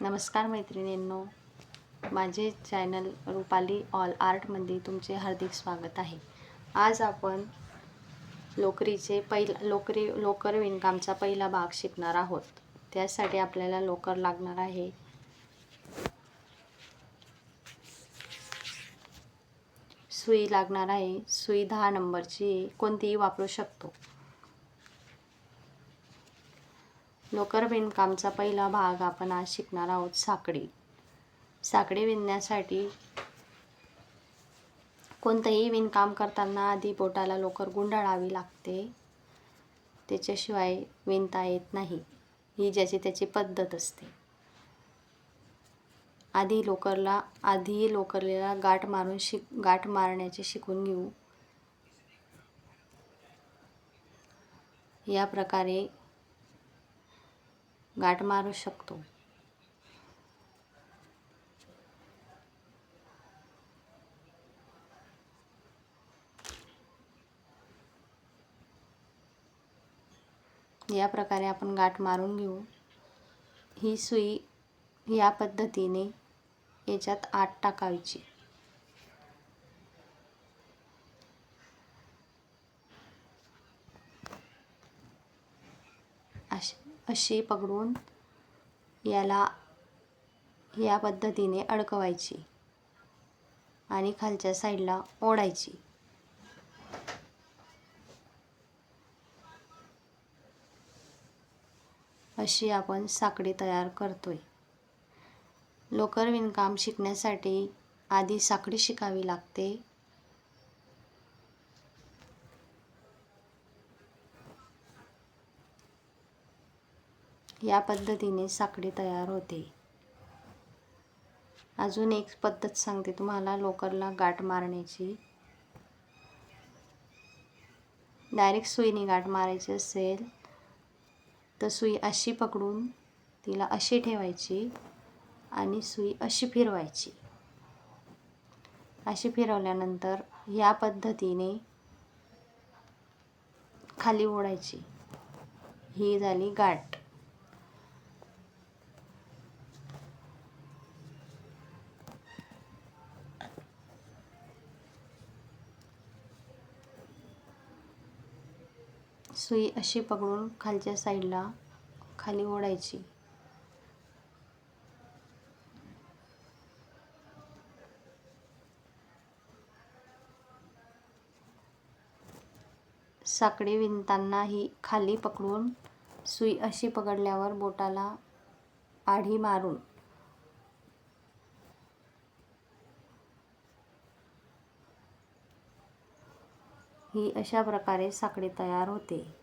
नमस्कार मैत्रिणींनो. माझे चॅनल रुपाली ऑल आर्टमध्ये तुमचे हार्दिक स्वागत आहे. आज आपण लोकरीचे पहिला लोकरी लोकर विणकामचा पहिला भाग शिकणार आहोत. त्यासाठी आपल्याला लोकर लागणार आहे. सुई लागणार आहे. सुई दहा नंबरची कोणतीही वापरू शकतो. लोकर विणकामचा पहिला भाग आपण आज शिकणार आहोत साकडी. साकडी विणण्यासाठी कोणतंही विणकाम करताना आधी बोटाला लोकर गुंडाळावी लागते. त्याच्याशिवाय विणता येत नाही. ही ज्याची त्याची पद्धत असते. आधी लोकरला आधी लोकरलेला गाठ मारून शिक गाठ मारण्याचे शिकून घेऊ. या प्रकारे गाठ मारू शकतो. या प्रकारे आपण गाठ मारून घेऊ. ही सुई या पद्धतीने याच्यात आत टाकायची. अशी पकडून याला या पद्धतीने अडकवायची आणि खालच्या साईडला ओढायची. अशी आपण साकडी तयार करतोय. लोकर विणकाम शिकण्यासाठी आधी साकडी शिकावी लागते. या पद्धतीने साखळी तयार होते. अजून एक पद्धत सांगते तुम्हाला लोकरला गाठ मारण्याची. डायरेक्ट सुईने गाठ मारायची असेल तर सुई अशी पकडून तिला अशी ठेवायची आणि सुई अशी फिरवायची. अशी फिरवल्यानंतर या पद्धतीने खाली ओढायची. ही झाली गाठ. सुई अशी पकडून खालच्या साईडला खाली ओढायची. साकडे विणताना ही खाली पकडून सुई अशी पकडल्यावर बोटाला आढी मारून ही अशा प्रकारे साखळी तयार होते.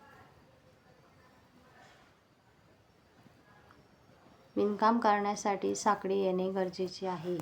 विणकाम करण्यासाठी साखळी येणे गरजेचे आहे.